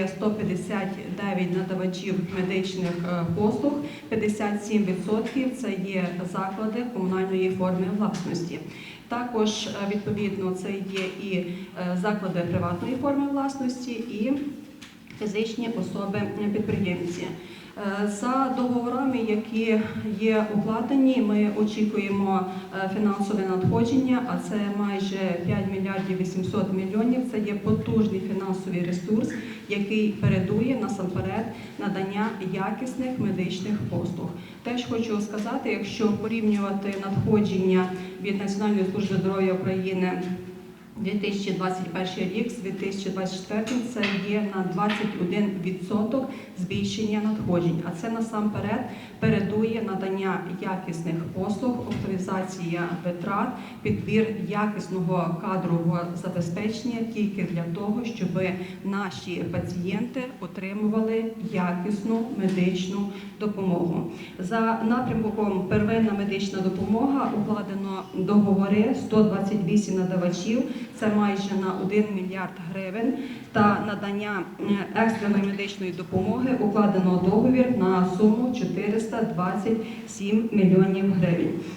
є 159 надавачів медичних е, послуг, 57% це є заклади комунальної форми власності. Також е, відповідно це є і е, заклади приватної форми власності і фізичні особи-підприємці. Е, За договорами, які є укладені, ми очікуємо е, фінансове надходження, а це майже 5 мільярдів 800 мільйонів. Це є потужний фінансовий ресурс, який передує насамперед надання якісних медичних послуг. Теж хочу сказати, якщо порівнювати надходження від Національної служби здоров'я України 2021 рік з 2024 це є на 21% збільшення надходжень. А це насамперед передує надання якісних послуг, оптимізація витрат, підбір якісного кадрового забезпечення тільки для того, щоб наші пацієнти отримували якісну медичну допомогу. За напрямком первинна медична допомога укладено договори 128 надавачів. Це майже на 1 мільярд гривень. Та надання е, екстреної медичної допомоги укладено договір на суму 427 мільйонів гривень.